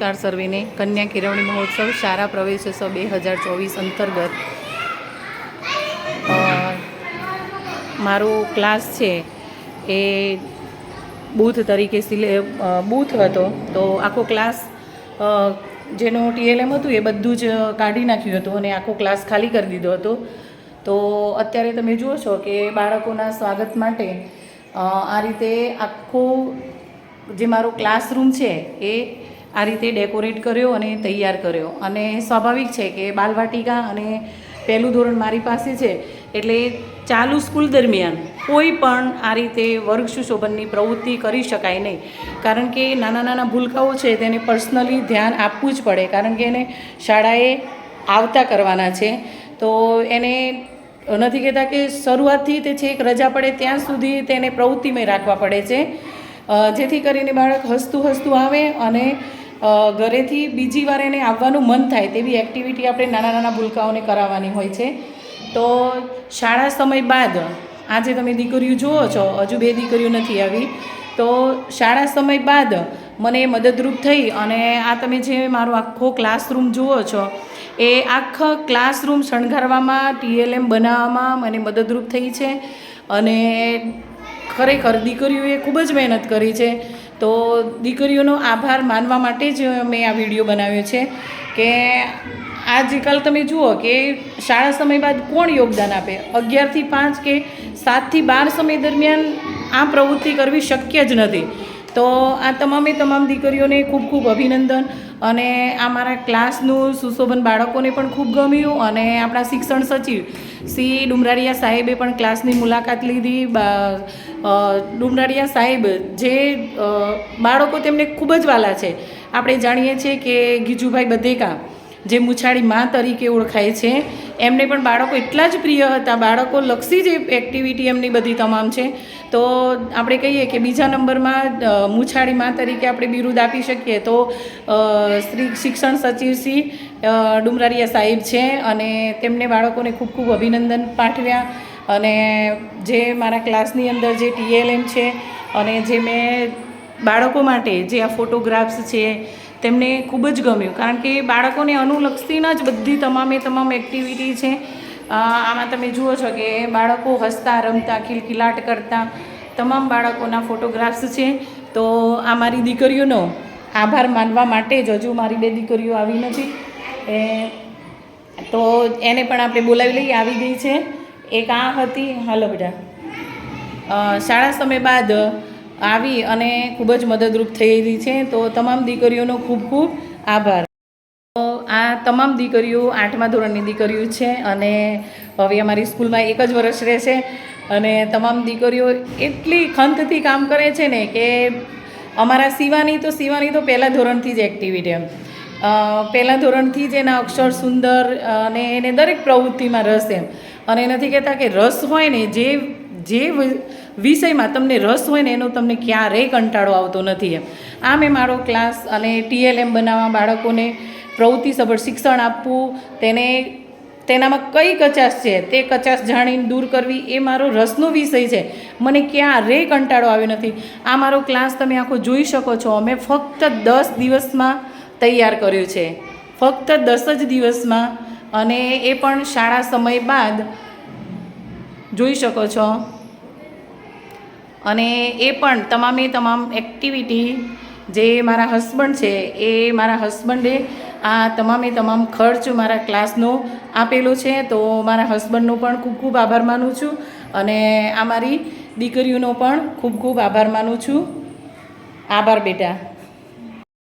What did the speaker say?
નમસ્કાર સર્વેને. કન્યા કેળવણી મહોત્સવ શાળા પ્રવેશોત્સવ બે હજાર ચોવીસ અંતર્ગત. મારો ક્લાસ છે એ બૂથ તરીકે સિલે બૂથ હતો. તો આખો ક્લાસ જેનું ટીએલએમ હતું એ બધું જ કાઢી નાખ્યું હતું અને આખો ક્લાસ ખાલી કરી દીધો હતો. તો અત્યારે તમે જુઓ છો કે બાળકોના સ્વાગત માટે આ રીતે આખો જે મારો ક્લાસરૂમ છે એ આ રીતે ડેકોરેટ કર્યો અને તૈયાર કર્યો. અને સ્વાભાવિક છે કે બાલવાટિકા અને પહેલું ધોરણ મારી પાસે છે, એટલે ચાલુ સ્કૂલ દરમિયાન કોઈ પણ આ રીતે વર્ગ સુશોભનની પ્રવૃત્તિ કરી શકાય નહીં. કારણ કે નાના નાના ભૂલકાઓ છે, તેને પર્સનલી ધ્યાન આપવું જ પડે. કારણ કે એને શાળાએ આવતા કરવાના છે. તો એને નથી કહેતા કે શરૂઆતથી તે છેક રજા પડે ત્યાં સુધી તેને પ્રવૃત્તિમય રાખવા પડે છે. જેથી કરીને બાળક હસતું હસતું આવે અને ઘરેથી બીજી વાર એને આવવાનું મન થાય તેવી એક્ટિવિટી આપણે નાના નાના ભૂલકાઓને કરાવવાની હોય છે. તો શાળા સમય બાદ આજે તમે દીકરીઓ જુઓ છો, હજુ બે દીકરીઓ નથી આવી. તો શાળા સમય બાદ મને મદદરૂપ થઈ અને આ તમે જે મારો આખો ક્લાસરૂમ જુઓ છો, એ આખો ક્લાસરૂમ શણગારવામાં ટીએલએમ બનાવવામાં મને મદદરૂપ થઈ છે. અને ખરેખર દીકરીઓએ ખૂબ જ મહેનત કરી છે. તો દીકરીઓનો આભાર માનવા માટે જ મેં આ વીડિયો બનાવ્યો છે કે આજકાલ તમે જુઓ કે શાળા સમય બાદ કોણ યોગદાન આપે? અગિયારથી પાંચ કે સાતથી બાર સમય દરમિયાન આ પ્રવૃત્તિ કરવી શક્ય જ નથી. તો આ તમામે તમામ દીકરીઓને ખૂબ ખૂબ અભિનંદન અને આ મારા ક્લાસનું સુશોભન બાળકોને પણ ખૂબ ગમ્યું અને આપણા શિક્ષણ સચિવ શ્રી ડુમરાડિયા સાહેબે પણ ક્લાસની મુલાકાત લીધી. ડુમરાડિયા સાહેબ, જે બાળકો તેમને ખૂબ જ વાલા છે. આપણે જાણીએ છીએ કે ગીજુભાઈ બધેકા જે મુછાળી મા તરીકે ઓળખાય છે. એમને પણ બાળકો એટલા જ પ્રિય હતા. બાળકો લક્ષી જ એક્ટિવિટી એમની બધી તમામ છે. તો આપણે કહીએ કે બીજા નંબરમાં મુછાળી મા તરીકે આપણે બિરુદ આપી શકીએ તો શ્રી શિક્ષણ સચિવ શ્રી ડુમરારિયા સાહેબ છે અને તેમને બાળકોને ખૂબ ખૂબ અભિનંદન પાઠવ્યા અને જે મારા ક્લાસની અંદર જે ટીએલએમ છે અને જે મેં બાળકો માટે જે આ ફોટોગ્રાફ્સ છે તેમને ખૂબ જ ગમ્યું. કારણ કે બાળકોને અનુલક્ષીને જ બધી તમામે તમામ એક્ટિવિટી છે. આમાં તમે જુઓ છો કે બાળકો હસતા, રમતા, ખિલખિલાટ કરતા, તમામ બાળકોના ફોટોગ્રાફ્સ છે. તો આ મારી દીકરીઓનો આભાર માનવા માટે જ હજુ મારી બે દીકરીઓ આવી નથી. એ, તો એને પણ આપણે બોલાવી લઈએ. આવી ગઈ છે. એક આ હતી. હાલો બેટા. શાળા સમય બાદ આવી અને ખૂબ જ મદદરૂપ થયેલી છે. તો તમામ દીકરીઓનો ખૂબ ખૂબ આભાર. આ તમામ દીકરીઓ આઠમા ધોરણની દીકરીઓ છે અને હવે અમારી સ્કૂલમાં એક જ વર્ષ રહેશે અને તમામ દીકરીઓ એટલી ખંતથી કામ કરે છે ને કે અમારા સિવાની તો સિવાની તો પહેલાં ધોરણથી જ એક્ટિવિટી એમ. પહેલાં ધોરણથી જ એના અક્ષર સુંદર અને એને દરેક પ્રવૃત્તિમાં રસ એમ. અને નથી કહેતા કે રસ હોય ને જે જે વિષયમાં તમને રસ હોય ને એનો તમને ક્યારેય કંટાળો આવતો નથી એમ. આ મેં મારો ક્લાસ અને ટીએલએમ બનાવવા બાળકોને પ્રવૃત્તિસભર શિક્ષણ આપવું, તેને તેનામાં કઈ કચાશ છે, તે કચાશ જાણીને દૂર કરવી એ મારો રસનો વિષય છે. મને ક્યારેય કંટાળો આવ્યો નથી. આ મારો ક્લાસ તમે આખો જોઈ શકો છો. અમે ફક્ત દસ દિવસમાં તૈયાર કર્યું છે. ફક્ત દસ જ દિવસમાં અને એ પણ શાળા સમય બાદ. જોઈ શકો છો. અને એ પણ તમામે તમામ એક્ટિવિટી જે મારા હસબન્ડ છે, એ મારા હસબન્ડે આ તમામે તમામ ખર્ચ મારા ક્લાસનો આપેલો છે. તો મારા હસબન્ડનો પણ ખૂબ ખૂબ આભાર માનું છું અને આ મારી દીકરીઓનો પણ ખૂબ ખૂબ આભાર માનું છું. આભાર બેટા.